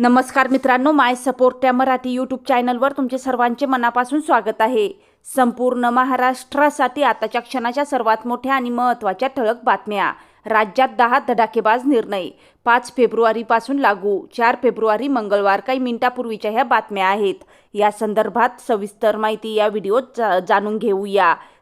नमस्कार मित्रांनो माय सपोर्ट त्या मराठी यूट्यूब चॅनलवर तुमचे सर्वांचे मनापासून स्वागत आहे. संपूर्ण महाराष्ट्रासाठी आताच्या क्षणाच्या सर्वात मोठ्या आणि महत्त्वाच्या ठळक बातम्या. राज्यात दहा धडाकेबाज निर्णय. पाच फेब्रुवारीपासून लागू चार फेब्रुवारी मंगळवार काही मिनिटापूर्वीच्या ह्या बातम्या आहेत. या संदर्भात सविस्तर माहिती या व्हिडिओत जा जाणून घेऊया.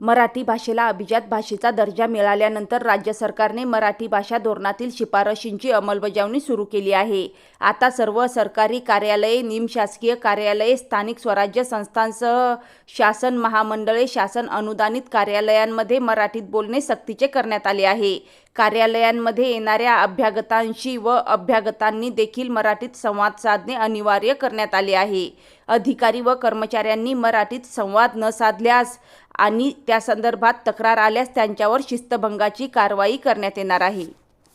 मराठी भाषेला अभिजात भाषेचा दर्जा मिळाल्यानंतर राज्य सरकारने मराठी भाषा धोरणातील शिफारशींची अंमलबजावणी सुरू केली आहे. आता सर्व सरकारी कार्यालये निमशासकीय कार्यालये स्थानिक स्वराज्य संस्थांसह शासन महामंडळे शासन अनुदानित कार्यालयांमध्ये मराठीत बोलणे सक्तीचे करण्यात आले आहे. कार्यालयांमध्ये येणाऱ्या अभ्यागतांशी व अभ्यागतांनी देखील मराठीत संवाद साधणे अनिवार्य करण्यात आले आहे. अधिकारी व कर्मचाऱ्यांनी मराठीत संवाद न साधल्यास आणि त्या संदर्भात तक्रार आल्यास त्यांच्यावर शिस्तभंगाची कारवाई करण्यात येणार आहे.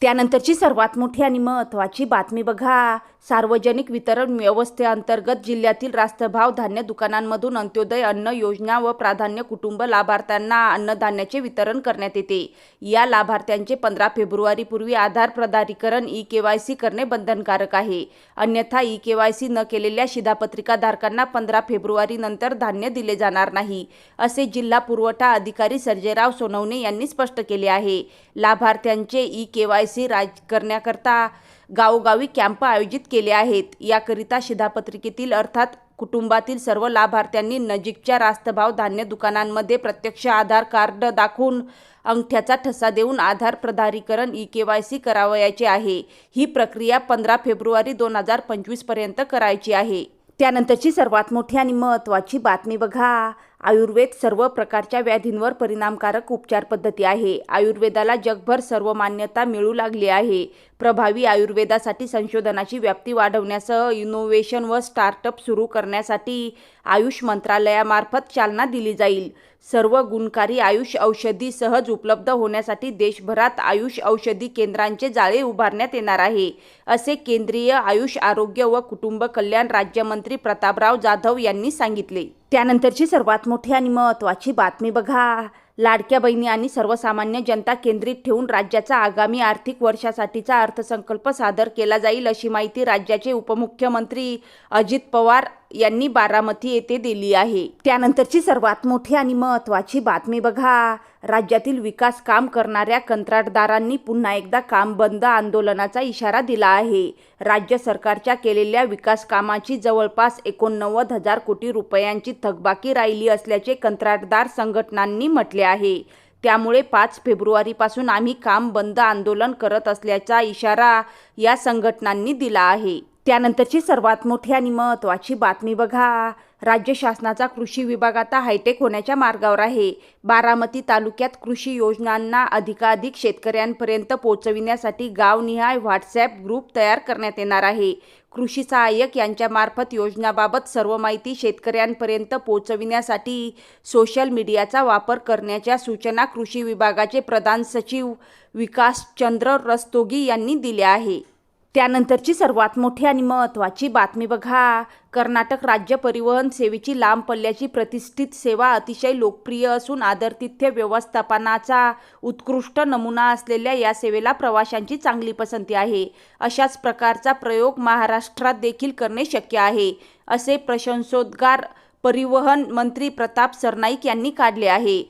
त्यानंतरची सर्वात मोठी आणि महत्त्वाची बातमी बघा. सार्वजनिक वितरण व्यवस्थेअंतर्गत जिल्ह्यातील रास्तभाव धान्य दुकानांमधून अंत्योदय अन्न योजना व प्राधान्य कुटुंब लाभार्थ्यांना अन्नधान्याचे वितरण करण्यात येते. या लाभार्थ्यांचे पंधरा फेब्रुवारीपूर्वी आधार प्रदारीकरण ई के वाय सी करणे बंधनकारक आहे. अन्यथा ई के वाय सी न केलेल्या शिधापत्रिकाधारकांना पंधरा फेब्रुवारीनंतर धान्य दिले जाणार नाही असे जिल्हा पुरवठा अधिकारी सर्जेराव सोनवणे यांनी स्पष्ट केले आहे. लाभार्थ्यांचे ई के वाय सी राज करण्याकरता गावोगावी कॅम्प आयोजित केले आहेत. याकरिता शिधापत्रिकेतील अर्थात कुटुंबातील सर्व लाभार्थ्यांनी नजीकच्या रास्तभाव धान्य दुकानांमध्ये प्रत्यक्ष आधार कार्ड दाखवून अंगठ्याचा ठसा देऊन आधार प्रधारीकरण ई के वाय सी करावयाचे आहे. ही प्रक्रिया पंधरा फेब्रुवारी दोन हजार पंचवीसपर्यंत करायची आहे. त्यानंतरची सर्वात मोठी आणि महत्त्वाची बातमी बघा. आयुर्वेद सर्व प्रकारच्या व्याधींवर परिणामकारक उपचार पद्धती आहे. आयुर्वेदाला जगभर सर्व मान्यता मिळू लागली आहे. प्रभावी आयुर्वेदासाठी संशोधनाची व्याप्ती वाढवण्यासह इनोव्हेशन व स्टार्टअप सुरू करण्यासाठी आयुष मंत्रालयामार्फत चालना दिली जाईल. सर्व गुणकारी आयुष औषधी सहज उपलब्ध होण्यासाठी देशभरात आयुष औषधी केंद्रांचे जाळे उभारण्यात येणार आहे. असे केंद्रीय आयुष आरोग्य व कुटुंब कल्याण राज्यमंत्री प्रतापराव जाधव यांनी सांगितले. त्यानंतरची सर्वात मोठी आणि महत्त्वाची बातमी बघा. लाडक्या बहिणी आणि सर्वसामान्य जनता केंद्रित ठेवून राज्याचा आगामी आर्थिक वर्षासाठीचा अर्थसंकल्प सादर केला जाईल अशी माहिती राज्याचे उपमुख्यमंत्री अजित पवार यांनी बारामती येथे दिली आहे. त्यानंतरची सर्वात मोठी आणि महत्त्वाची बातमी बघा. राज्यातील विकास काम करणाऱ्या कंत्राटदारांनी पुन्हा एकदा काम बंद आंदोलनाचा इशारा दिला आहे. राज्य सरकारच्या केलेल्या विकास कामाची जवळपास एकोणनव्वद हजार कोटी रुपयांची थकबाकी राहिली असल्याचे कंत्राटदार संघटनांनी म्हटले आहे. त्यामुळे पाच फेब्रुवारीपासून आम्ही काम बंद आंदोलन करत असल्याचा इशारा या संघटनांनी दिला आहे. त्यानंतरची सर्वात मोठी आणि महत्त्वाची बातमी बघा. राज्य शासनाचा कृषी विभाग आता हायटेक होण्याच्या मार्गावर आहे. बारामती तालुक्यात कृषी योजनांना अधिकाधिक शेतकऱ्यांपर्यंत पोहोचविण्यासाठी गावनिहाय व्हॉट्सॲप ग्रुप तयार करण्यात येणार आहे. कृषी सहाय्यक यांच्यामार्फत योजनाबाबत सर्व माहिती शेतकऱ्यांपर्यंत पोहोचविण्यासाठी सोशल मीडियाचा वापर करण्याच्या सूचना कृषी विभागाचे प्रधान सचिव विकासचंद्र रस्तोगी यांनी दिल्या आहे. त्यानंतरची सर्वात मोठी आणि महत्त्वाची बातमी बघा. कर्नाटक राज्य परिवहन सेवेची लांब पल्ल्याची प्रतिष्ठित सेवा अतिशय लोकप्रिय असून आदरतिथ्य व्यवस्थापनाचा उत्कृष्ट नमुना असलेल्या या सेवेला प्रवाशांची चांगली पसंती आहे. अशाच प्रकारचा प्रयोग महाराष्ट्रात देखील करणे शक्य आहे असे प्रशंसोद्गार परिवहन मंत्री प्रताप सरनाईक यांनी काढले आहे.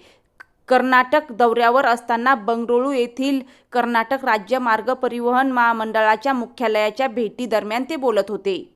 कर्नाटक दौऱ्यावर असताना बंगळुरू येथील कर्नाटक राज्य मार्ग परिवहन महामंडळाच्या मुख्यालयाच्या भेटीदरम्यान ते बोलत होते.